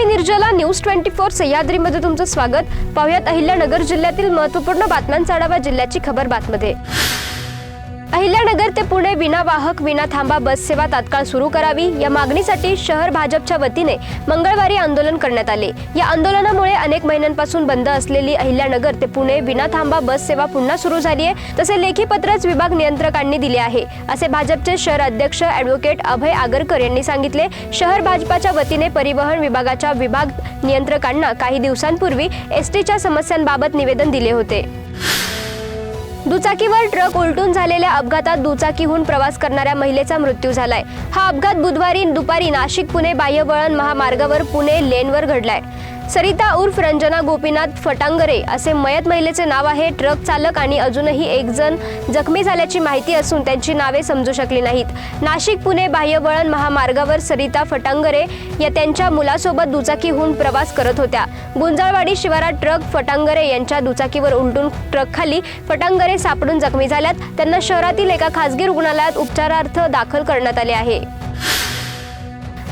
मी Nirjala news twenty four सह्याद्रीमध्ये तुमचं स्वागत. पाहुयात अहिल्यानगर जिल्ह्यातील महत्त्वपूर्ण बातम्यांचा आढावा जिल्ह्याची खबर बातमध्ये. अहिल्यानगर ते पुणे विना वाहक विना थांबा बस सेवा तात्काळ सुरू करावी. या मागणीसाठी शहर भाजपच्या वतीने मंगळवारी आंदोलन करण्यात आले. या आंदोलनामुळे अनेक महिन्यांपासून बंद असलेली अहिल्यानगर ते पुणे विना थांबा बस सेवा पुन्हा सुरू झाली आहे. तसे लेखी पत्रच विभाग नियंत्रकांनी दिले आहे. असे भाजपचे शहर अध्यक्ष ॲडव्होकेट अभय आगरकर यांनी सांगितले. शहर भाजपाच्या वतीने परिवहन विभागाच्या विभाग नियंत्रकांना काही दिवसांपूर्वी एस टीच्या समस्यांबाबत निवेदन दिले होते. दुचाकीवर ट्रक उलटून झालेल्या अपघातात दुचाकीहून प्रवास करणाऱ्या महिलेचा मृत्यू झालाय. हा अपघात बुधवारी दुपारी नाशिक पुणे बाह्यवळण महामार्गावर पुणे लेनवर घडलाय. सरिता उर्फ रंजना गोपीनाथ फटांगरे असे मयत महिलेचे नाव आहे. ट्रक चालक आणि अजूनही एक जण जखमी झाल्याची माहिती असून त्यांची नावे समजू शकली नाहीत. नाशिक पुणे बाह्यवळण महामार्गावर सरिता फटांगरे या त्यांच्या मुलासोबत दुचाकीहून प्रवास करत होत्या. गुंजाळवाडी शिवारात ट्रक फटांगरे यांच्या दुचाकीवर उलटून ट्रकखाली फटांगरे सापडून जखमी झाल्यात. त्यांना शहरातील एका खासगी रुग्णालयात उपचारार्थ दाखल करण्यात आले आहे.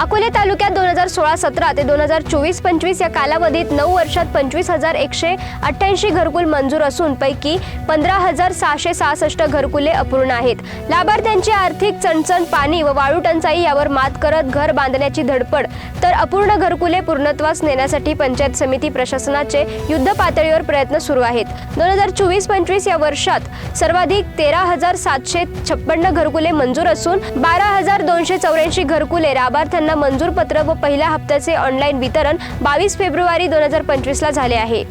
अकोले तालुक्यात दोन हजार सोळा सतरा ते दोन हजार चोवीस पंचवीस या कालावधीत नऊ वर्षात पंचवीस हजार एकशे अठ्ठ्याऐंशी घरकुल मंजूर असून पैकी पंधरा हजार सहाशे सहासष्ट घरकुले अपूर्ण आहेत. लाभार्थ्यांची आर्थिक चणचण पाणी व वाळू टंचाई यावर मात करत घर बांधण्याची धडपड तर अपूर्ण घरकुले पूर्णत्वास नेण्यासाठी पंचायत समिती प्रशासनाचे युद्ध पातळीवर प्रयत्न सुरू आहेत. दोन हजार चोवीस पंचवीस या वर्षात सर्वाधिक तेरा हजार सातशे छप्पन्न घरकुले मंजूर असून बारा हजार दोनशे चौऱ्याऐंशी घरकुले लाभार्थ्यांना मंजूर पत्र व पहिल्या हप्त्याचे ऑनलाईन वितरण बावीस फेब्रुवारी दोन हजार पंचवीसला झाले आहे.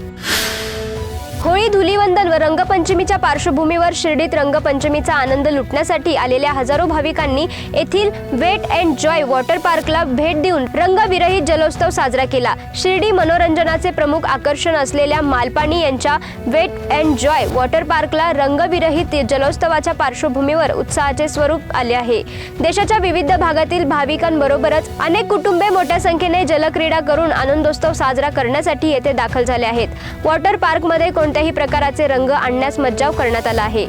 होळी धुलीवंदन व रंगपंचमीच्या पार्श्वभूमीवर शिर्डीत रंगपंचमीचा आनंद लुटण्यासाठी आलेल्या हजारो भाविकांनी येथील वेट अँड जॉय वॉटर पार्कला भेट देऊन रंगविरहित जलोत्सव साजरा केला. शिर्डी मनोरंजनाचे प्रमुख आकर्षण असलेल्या मालपाणी यांच्या वेट अँड जॉय वॉटर पार्कला रंगविरहित जलोत्सवाच्या पार्श्वभूमीवर उत्साहाचे स्वरूप आले आहे. देशाच्या विविध भागातील भाविकांबरोबरच अनेक कुटुंबे मोठ्या संख्येने जलक्रीडा करून आनंदोत्सव साजरा करण्यासाठी येथे दाखल झाले आहेत. वॉटर पार्कमध्ये कोणत्याही प्रकाराचे रंग आणण्यास मज्जाव करण्यात आला आहे.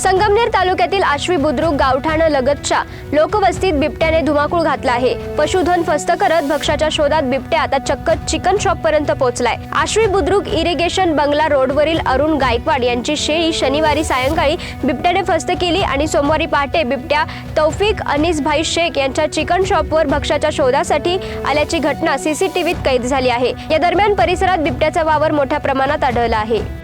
संगमनेर तालुक्यातील आश्वी बुद्रुक गावठाणं लगतच्या लोकवस्तीत बिबट्याने धुमाकूळ घातला आहे. पशुधन फस्त करत भक्ष्याच्या शोधात बिबट्या आता चक्क चिकन शॉप पर्यंत पोहोचलाय. आश्वी बुद्रुक इरिगेशन बंगला रोडवरील अरुण गायकवाड यांची शेळी शनिवारी सायंकाळी बिबट्याने फस्त केली आणि सोमवारी पहाटे बिबट्या तौफिक अनिसभाई शेख यांच्या चिकन शॉपवर भक्ष्याच्या शोधासाठी आल्याची घटना सीसीटीव्हीत कैद झाली आहे. या दरम्यान परिसरात बिबट्याचा वावर मोठ्या प्रमाणात आढळला आहे.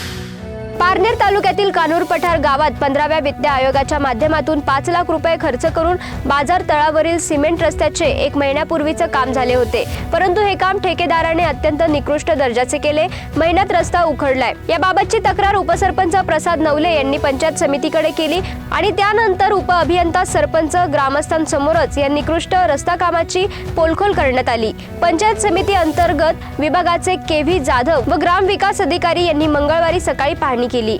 पारनेर तालुक्यातील कानूर पठार गावात पंधराव्या वित्त आयोगाच्या माध्यमातून पाच लाख रुपये खर्च करून बाजार तळावरील सिमेंट रस्त्याचे एक महिन्यापूर्वीचं काम झाले होते. परंतु हे काम ठेकेदाराने अत्यंत निकृष्ट दर्जाचे केले. महिन्यात रस्ता उखडलाय. याबाबतची तक्रार उपसरपंच प्रसाद नवले यांनी पंचायत समितीकडे केली आणि त्यानंतर उप अभियंता सरपंच ग्रामस्थांसमोरच या निकृष्ट रस्ता कामाची पोलखोल करण्यात आली. पंचायत समिती अंतर्गत विभागाचे के व्ही जाधव व ग्रामविकास अधिकारी यांनी मंगळवारी सकाळी पाहणी केली.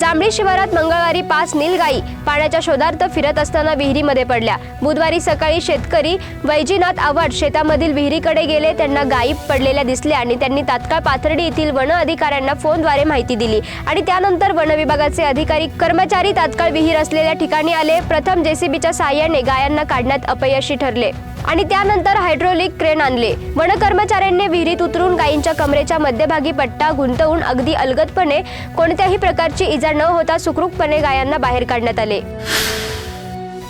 जांभळी शिवारात मंगळवारी पाच नीलगाई पाण्याच्या शोधार्थ फिरत असताना विहिरीमध्ये पडल्या. बुधवारी सकाळी शेतकरी वैजीनाथ आव्हाड शेतामधील विहिरीकडे गेले. त्यांना गायी पडलेल्या दिसल्या आणि त्यांनी तात्काळ पाथर्डी येथील वन अधिकाऱ्यांना फोनद्वारे माहिती दिली आणि त्यानंतर वन विभागाचे अधिकारी कर्मचारी तात्काळ विहीर असलेल्या ठिकाणी आले. प्रथम जेसीबीच्या साहाय्याने गायांना काढण्यात अपयशी ठरले. आणि त्यानंतर हायड्रोलिक क्रेन आणले. वन कर्मचाऱ्यांनी विहिरीत उतरून गायींच्या कमरेच्या मध्यभागी पट्टा गुंतवून अगदी अलगदपणे कोणत्याही प्रकारची इजा न होता सुखरूपपणे गायांना बाहेर काढण्यात आले.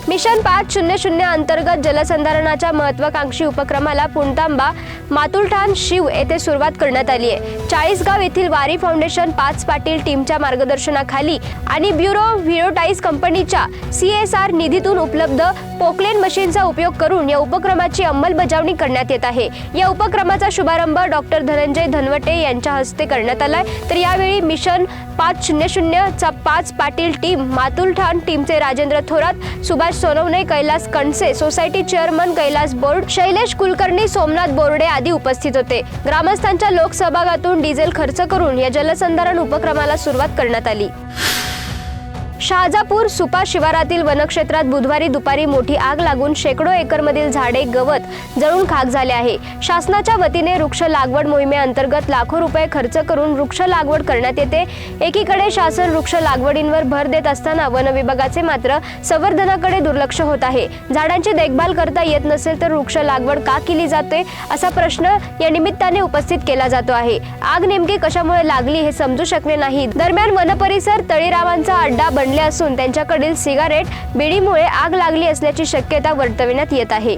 मिशन पाच शून्य शून्य अंतर्गत जलसंधारणाच्या महत्वाकांक्षी उपक्रमाला पुणतांबा मातुलठाण शिव येथे सुरुवात करण्यात आली आहे. चाळीसगाव येथील वारी फाउंडेशन पाच पाटील टीमच्या मार्गदर्शनाखाली आणि ब्युरो व्हिरोटाईज कंपनीच्या सी एस आर निधीतून उपलब्ध पोकलेन मशीनचा उपयोग करून या उपक्रमाची अंमलबजावणी करण्यात येत आहे. या उपक्रमाचा शुभारंभ डॉक्टर धनंजय धनवटे यांच्या हस्ते करण्यात आलाय. तर यावेळी मिशन पाच शून्य शून्यचा पाच पाटील टीम मातुलठाण टीमचे राजेंद्र थोरात सुभाष सोनवणे कैलास कणसे सोसायटी चेअरमन कैलास बोर्ड शैलेश कुलकर्णी सोमनाथ बोर्डे आदी उपस्थित होते. ग्रामस्थांच्या लोकसहभागातून डिझेल खर्च करून या जलसंधारण उपक्रमाला सुरुवात करण्यात आली. शहाजापूर सुपा शिवारातील वनक्षेत्रात बुधवारी दुपारी मोठी आग लागून शेकडो एकरमधील झाडे गवत जळून खाक झाले आहे. शासनाच्या वतीने वृक्ष लागवड मोहिमेअंतर्गत लाखो रुपये खर्च करून वृक्ष लागवड करण्यात येते. एकीकडे शासन वृक्ष लागवडींवर भर देत असताना वन विभागाचे मात्र संवर्धनाकडे दुर्लक्ष होत आहे. झाडांची देखभाल करता येत नसेल तर वृक्ष लागवड का केली जाते? असा प्रश्न या निमित्ताने उपस्थित केला जातो आहे. आग नेमकी कशामुळे लागली हे समजू शकले नाही दरम्यान वनपरिसर तळीरावांचा अड्डा बन बनले असून त्यांच्याकडील सिगारेट बिडीमुळे आग लागली असल्याची शक्यता वर्तविण्यात येत आहे.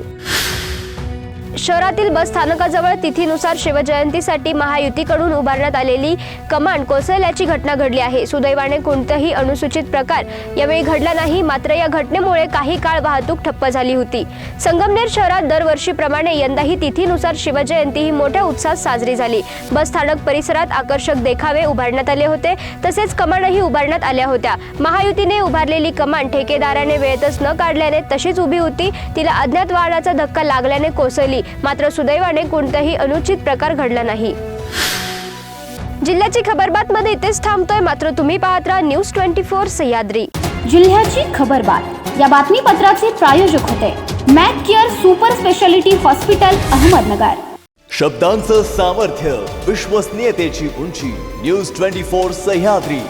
शहरातील बस स्थानकाजवळ तिथीनुसार शिवजयंतीसाठी महायुतीकडून उभारण्यात आलेली कमांड कोसळल्याची घटना घडली आहे. सुदैवाने कोणताही अनुसूचित प्रकार यावेळी घडला नाही मात्र या घटनेमुळे काही काळ वाहतूक ठप्प झाली होती. संगमनेर शहरात दरवर्षीप्रमाणे यंदाही तिथीनुसार शिवजयंती ही मोठ्या उत्साहात साजरी झाली. बस स्थानक परिसरात आकर्षक देखावे उभारण्यात आले होते तसेच कमांडही उभारण्यात आल्या होत्या. महायुतीने उभारलेली कमांड ठेकेदाराने वेळेतच न काढल्याने तशीच उभी होती तिला अज्ञात वाहनाचा धक्का लागल्याने कोसळली. मात्र सुदैवाने कोणताही अनुचित प्रकार घडला नाही. जिल्ह्याची खबरबातमध्ये इथेच थांबतोय. मात्र तुम्ही पाहत राहा न्यूज ट्वेंटी फोर सह्याद्री. जिल्ह्याची खबरबात. या बातमीपत्राचे प्रायोजक होते Mac Care super speciality hospital Ahmednagar. शब्दांचं सामर्थ्य विश्वसनीयतेची उंची न्यूज ट्वेंटी फोर सह्याद्री.